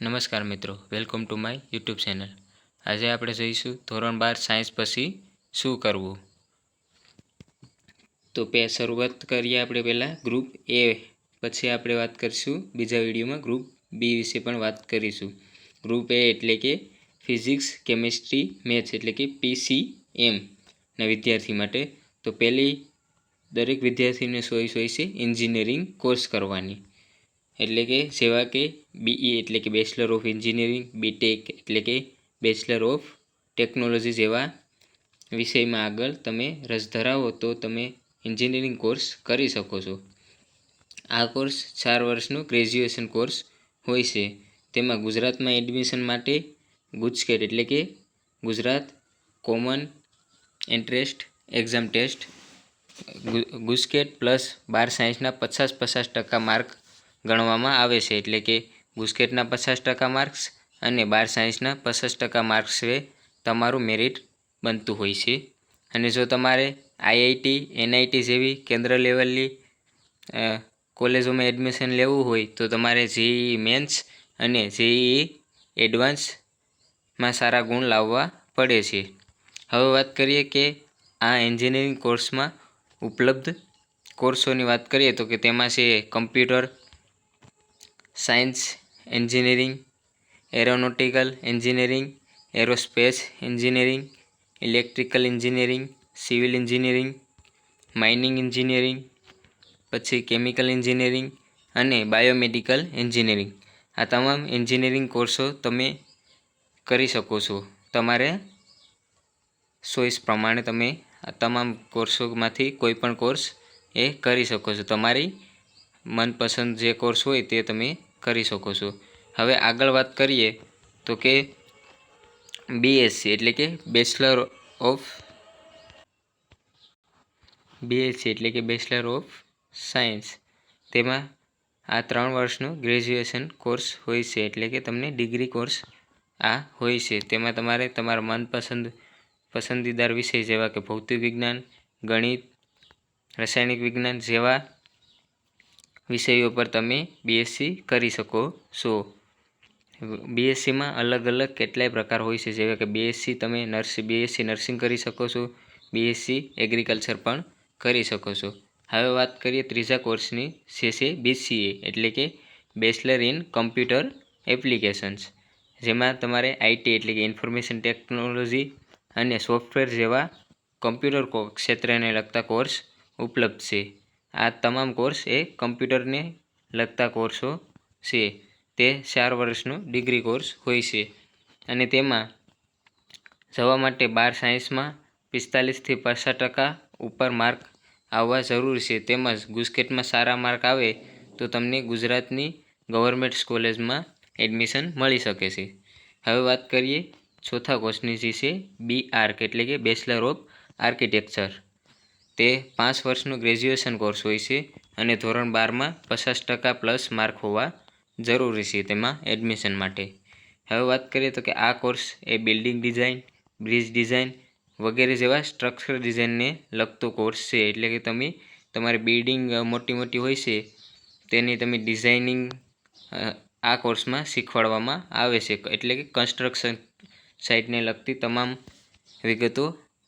નમસ્કાર મિત્રો, welcome to my YouTube channel. આજે આપણે જોઈશું ધોરણ બાર સાયન્સ પછી શું કરવું? તો પે શરૂઆત કરીએ આપણે પહેલાં ગ્રુપ એ પછી આપણે વાત કરીશું બીજા વિડીયોમાં ગ્રુપ બી વિશે પણ વાત કરીશું. ગ્રુપ એ એટલે કે ફિઝિક્સ કેમિસ્ટ્રી મેથ્સ એટલે કે પીસી એમના વિદ્યાર્થી માટે. તો પહેલી દરેક વિદ્યાર્થીને સોઈ હોય છે એન્જિનિયરિંગ કોર્સ કરવાની. એટલે કે જેવા કે બીઈ એટલે કે બેચલર ઓફ એન્જિનિયરિંગ બીટેક એટલે કે બેચલર ઓફ ટેકનોલોજી જેવા વિષયમાં આગળ તમે રસ ધરાવો તો તમે એન્જિનિયરિંગ કોર્સ કરી શકો છો. આ કોર્સ ચાર વર્ષનો ગ્રેજ્યુએશન કોર્સ હોય છે. તેમાં ગુજરાતમાં એડમિશન માટે ગુજકેટ એટલે કે Gujarat common entrance exam test GUJCET plus બાર સાયન્સના પચાસ પચાસ ટકા માર્ક ગણવામાં આવે છે એટલે કે ગુસ્કેટના પચાસ ટકા માર્ક્સ અને બાર સાયન્સના પચાસ ટકા માર્ક્સે તમારું મેરિટ બનતું હોય છે. અને જો તમારે આઈઆઈટી, એનઆઈટી જેવી કેન્દ્ર લેવલની કોલેજોમાં એડમિશન લેવું હોય તો તમારે જેઈ મેન્સ અને જેઈ એડવાન્સમાં સારા ગુણ લાવવા પડે છે. હવે વાત કરીએ કે આ એન્જિનિયરિંગ કોર્સમાં ઉપલબ્ધ કોર્સોની વાત કરીએ તો કે તેમાં છે computer science, engineering, aeronautical engineering, aerospace engineering, electrical engineering, civil engineering, mining engineering, પછી કેમિકલ એન્જિનિયરિંગ અને બાયોમેડિકલ એન્જિનિયરિંગ. આ તમામ એન્જિનિયરિંગ કોર્સો તમે કરી શકો છો. તમારે ચોઈસ પ્રમાણે તમે આ તમામ કોર્સોમાંથી કોઈપણ કોર્સ એ કરી શકો છો. તમારી મનપસંદ જે કોર્સ હોય તે તમે કરી શકો છો. હવે આગળ વાત કરીએ તો કે બીએસસી એટલે કે બેચલર ઓફ બીએસસી એટલે કે બેચલર ઓફ સાયન્સ તેમાં આ ત્રણ વર્ષનો ગ્રેજ્યુએશન કોર્સ હોય છે, એટલે કે તમને ડિગ્રી કોર્સ આ હોય છે. તેમાં તમારે તમારા મનપસંદ, પસંદીદાર વિષય જેવા કે ભૌતિક વિજ્ઞાન, ગણિત, રાસાયણિક વિજ્ઞાન જેવા વિષયો પર તમે બીએસસી કરી શકો. છો બીએસસીમાં અલગ અલગ કેટલાય પ્રકાર હોય છે. જેવા કે બીએસસી તમે નર્સિંગ બીએસસી નર્સિંગ કરી શકો છો. બીએસસી એગ્રીકલ્ચર પણ કરી શકો છો. હવે વાત કરીએ ત્રીજા કોર્સની છે છે બીસીએ એટલે કે બેચલર ઇન કમ્પ્યુટર એપ્લિકેશન્સ જેમાં તમારે આઈટી એટલે કે ઇન્ફોર્મેશન ટેકનોલોજી અને સોફ્ટવેર જેવા કમ્પ્યુટર ક્ષેત્રને લગતા કોર્સ ઉપલબ્ધ છે. આ તમામ કોર્સ એ કમ્પ્યુટરને લગતા કોર્સો છે. તે ચાર વર્ષનો ડિગ્રી કોર્સ હોય છે. અને તેમાં જવા માટે બાર સાયન્સમાં પિસ્તાલીસથી પાસઠ ટકા ઉપર માર્ક આવવા જરૂરી છે. તેમજ ગુજકેટમાં સારા માર્ક આવે તો તમને ગુજરાતની ગવર્મેન્ટ કોલેજમાં એડમિશન મળી શકે છે. હવે વાત કરીએ ચોથા કોર્સની જે છે બી આર્ક એટલે કે બેચલર ઓફ આર્કિટેક્ચર તે પાંચ વર્ષનો ગ્રેજ્યુએશન કોર્સ હોય છે અને ધોરણ બારમાં પચાસ ટકા પ્લસ માર્ક હોવા જરૂરી છે તેમાં એડમિશન માટે. હવે વાત કરીએ તો કે આ કોર્સ એ બિલ્ડિંગ ડિઝાઇન, બ્રિજ ડિઝાઇન વગેરે જેવા સ્ટ્રક્ચર ડિઝાઇનને લગતો કોર્સ છે. એટલે કે તમે, તમારી બિલ્ડિંગ મોટી મોટી હોય છે તેની તમે ડિઝાઇનિંગ આ કોર્સમાં શીખવાડવામાં આવે છે. એટલે કે કન્સ્ટ્રક્શન સાઇટને લગતી તમામ વિગતો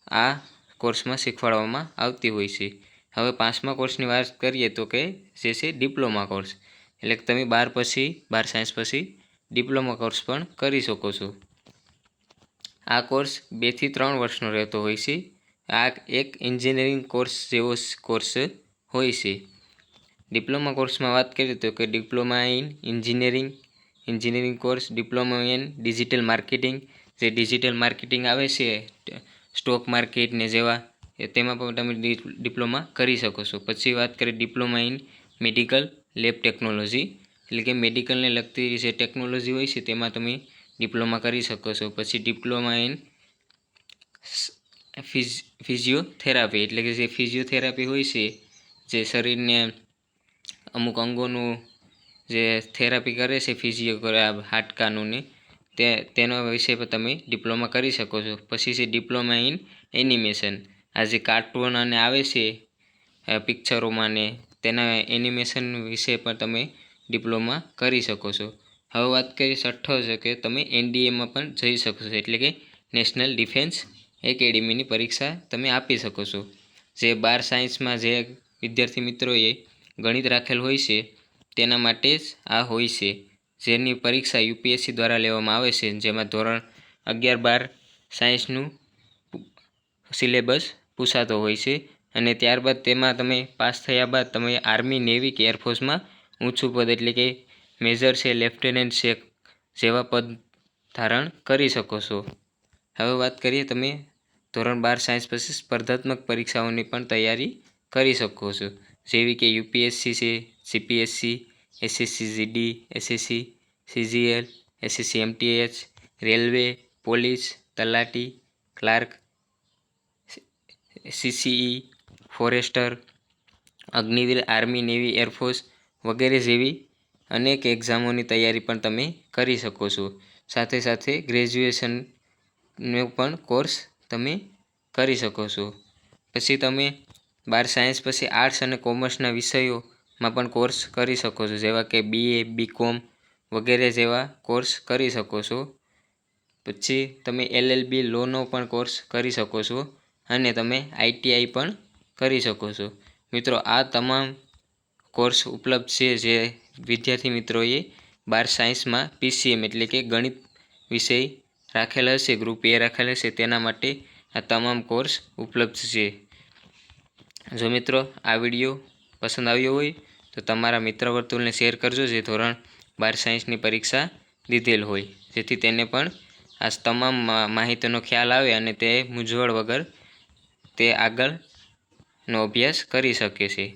આ કોર્સમાં શીખવાડવામાં આવતી હોય છે. હવે પાંચમા કોર્સની વાત કરીએ તો કે જે છે ડિપ્લોમા કોર્સ. એટલે કે તમે બાર પછી, બાર સાયન્સ પછી ડિપ્લોમા કોર્સ પણ કરી શકો છો. આ કોર્સ બેથી ત્રણ વર્ષનો રહેતો હોય છે. આ એક એન્જિનિયરિંગ કોર્સ જેવો કોર્સ હોય છે. ડિપ્લોમા કોર્સમાં વાત કરીએ તો કે diploma in engineering engineering course, diploma in digital marketing. જે ડિજિટલ માર્કેટિંગ આવે છે સ્ટોક માર્કેટને જેવા તેમાં પણ તમે ડિપ્લોમા કરી શકો છો. પછી વાત કરીએ diploma in medical lab technology. એટલે કે મેડિકલને લગતી જે ટેકનોલોજી હોય છે, તેમાં તમે ડિપ્લોમા કરી શકો છો. પછી ડિપ્લોમા ઇન ફિઝિયોથેરાપી. એટલે કે જે ફિઝિયોથેરાપી હોય છે, જે શરીરને અમુક અંગોનું જે થેરાપી કરે છે, ફિઝિયો, હાડકાનું ને તે, તેનો વિષય પર તમે ડિપ્લોમા કરી શકો છો. પછી છે ડિપ્લોમા ઇન એનિમેશન આ જે કાર્ટૂન અને આવે છે પિક્ચરોમાં ને, તેના એનિમેશન વિશે પણ તમે ડિપ્લોમા કરી શકો છો. હવે વાત કરીએ છઠ્ઠો છે કે તમે એનડીએમાં પણ જઈ શકો છો. એટલે કે નેશનલ ડિફેન્સ એકેડેમીની પરીક્ષા તમે આપી શકો છો. જે બાર સાયન્સમાં જે વિદ્યાર્થી મિત્રોએ ગણિત રાખેલ હોય છે, તેના માટે જ આ હોય છે. જેની પરીક્ષા યુપીએસસી દ્વારા લેવામાં આવે છે, જેમાં ધોરણ અગિયાર બાર સાયન્સનું સિલેબસ પૂછાતો હોય છે અને ત્યારબાદ તેમાં તમે પાસ થયા બાદ તમે આર્મી, નેવી કે એરફોર્સમાં ઊંચું પદ એટલે કે મેજર છે, લેફ્ટનન્ટ છે જેવા પદ ધારણ કરી શકો છો. હવે વાત કરીએ તમે ધોરણ બાર સાયન્સ પછી સ્પર્ધાત્મક પરીક્ષાઓની પણ તૈયારી કરી શકો છો. જેવી કે યુપીએસસી છે, GPSC SSC GD SSC CGL SSC MTH railway, police, તલાટી, clerk, CCE, forester, Agniveer army, navy air force વગેરે જેવી અનેક એક્ઝામોની તૈયારી પણ તમે કરી શકો છો. સાથે સાથે ગ્રેજ્યુએશનનો પણ કોર્સ તમે કરી શકો છો. પછી તમે બાર સાયન્સ, પછી આર્ટ્સ અને કોમર્સના વિષયોમાં પણ કોર્સ કરી શકો છો. જેવા કે બીએ બીકોમ વગેરે જેવા કોર્સ કરી શકો છો. પછી તમે એલએલબી લોનો પણ કોર્સ કરી શકો છો અને તમે આઈટીઆઈ પણ કરી શકો છો. મિત્રો, આ તમામ કોર્સ ઉપલબ્ધ છે જે વિદ્યાર્થી મિત્રોએ બાર સાયન્સમાં પીસીએમ એટલે કે ગણિત વિષય રાખેલ હશે ગ્રુપ એ રાખેલ હશે, તેના માટે આ તમામ કોર્સ ઉપલબ્ધ છે. જો મિત્રો આ વીડિયો પસંદ આવ્યો હોય તો તમારા મિત્ર વર્તુળને શેર કરજો જે ધોરણ બાર સાયન્સની પરીક્ષા દીધેલ હોય. જેથી તેને પણ આ તમામ માહિતીનો ખ્યાલ આવે અને તે મૂંઝવણ વગર તે આગળનો અભ્યાસ કરી શકે છે.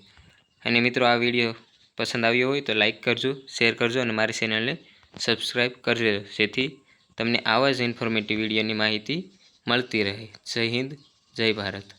અને મિત્રો, આ વીડિયો પસંદ આવ્યો હોય તો લાઇક કરજો શેર કરજો અને મારી ચેનલને સબસ્ક્રાઈબ કરજો, જેથી તમને આવા જ ઇન્ફોર્મેટિવ વિડીયોની માહિતી મળતી રહે. જય હિન્દ, જય ભારત.